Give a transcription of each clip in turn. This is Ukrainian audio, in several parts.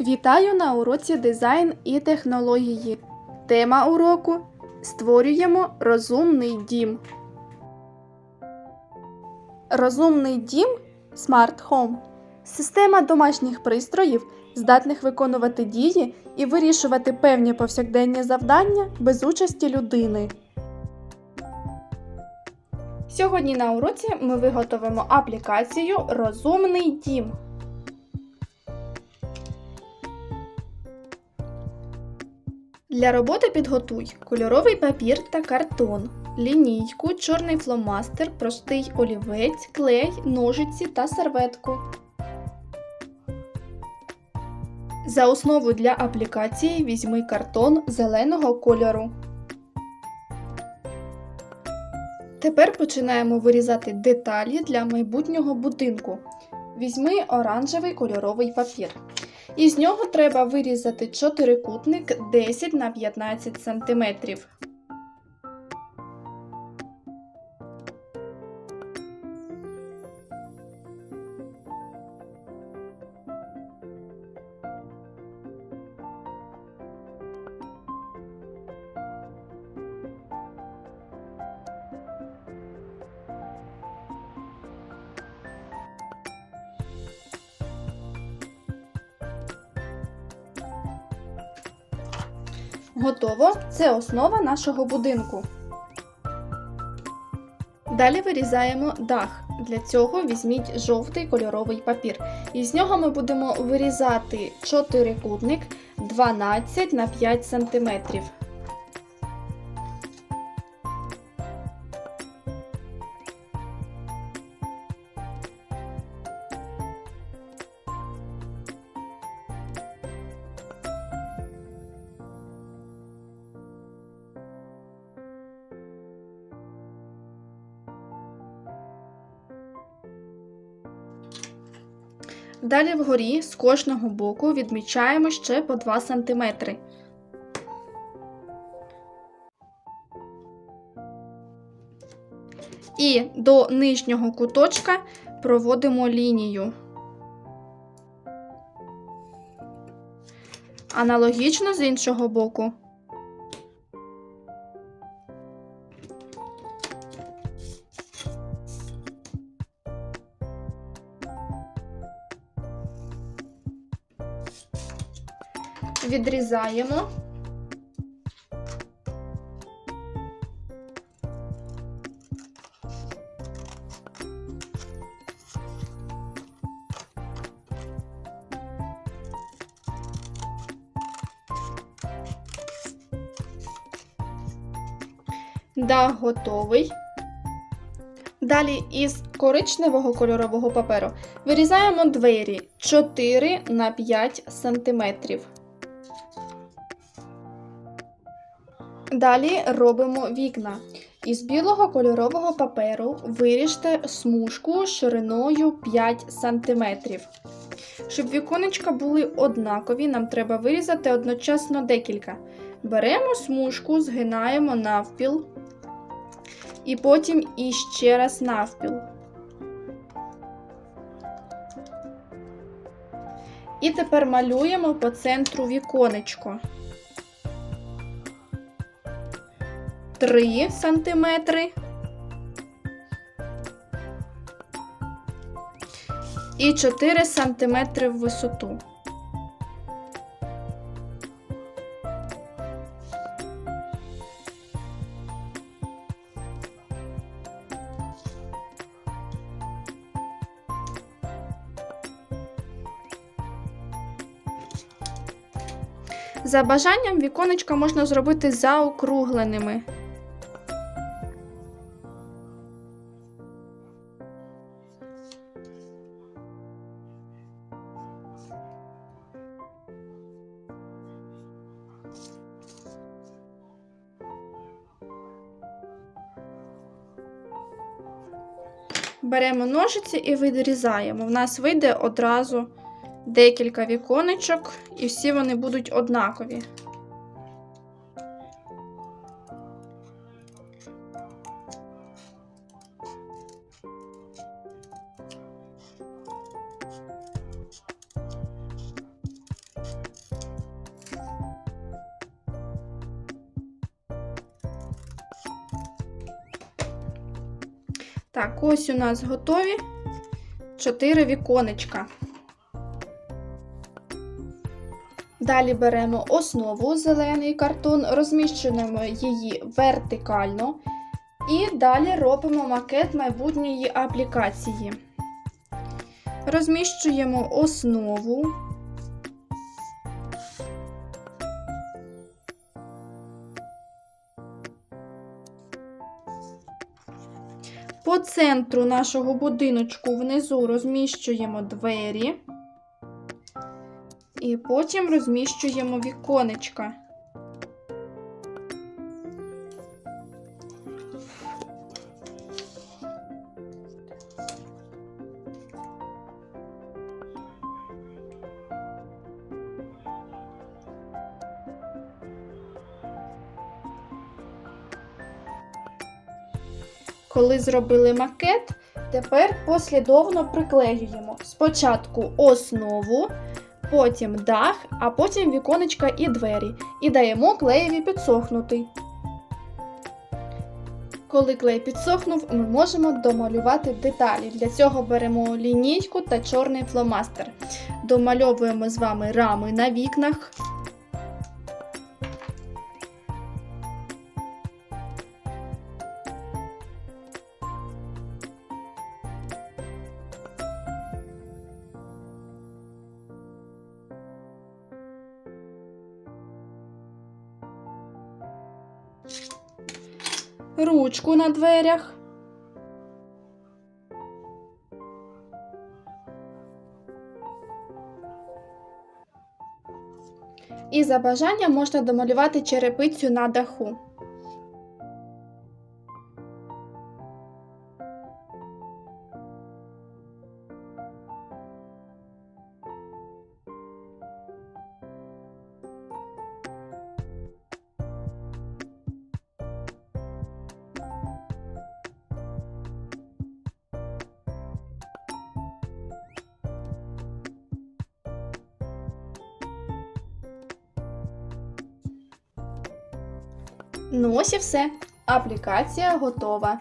Вітаю на уроці дизайн і технології. Тема уроку Створюємо розумний дім. Розумний дім Smart Home система домашніх пристроїв, здатних виконувати дії і вирішувати певні повсякденні завдання без участі людини. Сьогодні на уроці ми виготовимо аплікацію Розумний дім. Для роботи підготуй кольоровий папір та картон, лінійку, чорний фломастер, простий олівець, клей, ножиці та серветку. За основу для аплікації візьми картон зеленого кольору. Тепер починаємо вирізати деталі для майбутнього будинку. Візьми оранжевий кольоровий папір. Із нього треба вирізати чотирикутник 10 на 15 см. Готово. Це основа нашого будинку. Далі вирізаємо дах. Для цього візьміть жовтий кольоровий папір. Із нього ми будемо вирізати чотирикутник 12 на 5 см. Далі вгорі з кожного боку відмічаємо ще по 2 см. І до нижнього куточка проводимо лінію. Аналогічно з іншого боку. Відрізаємо. Дах готовий. Далі із коричневого кольорового паперу вирізаємо двері 4 на 5 см. Далі робимо вікна. Із білого кольорового паперу виріжте смужку шириною 5 см. Щоб віконечка були однакові, нам треба вирізати одночасно декілька. Беремо смужку, згинаємо навпіл. І потім іще раз навпіл. І тепер малюємо по центру віконечко. 3 сантиметри. І 4 сантиметри в висоту. За бажанням віконечка можна зробити заокругленими. Беремо ножиці і відрізаємо. В нас вийде одразу декілька віконечок, і всі вони будуть однакові. Так, ось у нас готові 4 віконечка. Далі беремо основу зелений картон, розміщуємо її вертикально і далі робимо макет майбутньої аплікації. Розміщуємо основу. По центру нашого будиночку внизу розміщуємо двері. І потім розміщуємо віконечка. Коли зробили макет, тепер послідовно приклеюємо спочатку основу, потім дах, а потім віконечка і двері. І даємо клеєві підсохнути. Коли клей підсохнув, ми можемо домалювати деталі. Для цього беремо лінійку та чорний фломастер. Домальовуємо з вами рами на вікнах. Ручку на дверях. І за бажанням можна домалювати черепицю на даху. Ну ось і все. Аплікація готова.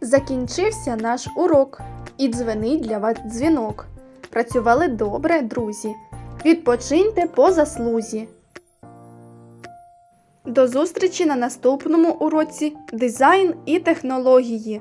Закінчився наш урок. І дзвенить для вас дзвінок. Працювали добре, друзі. Відпочиньте по заслузі. До зустрічі на наступному уроці дизайн і технології.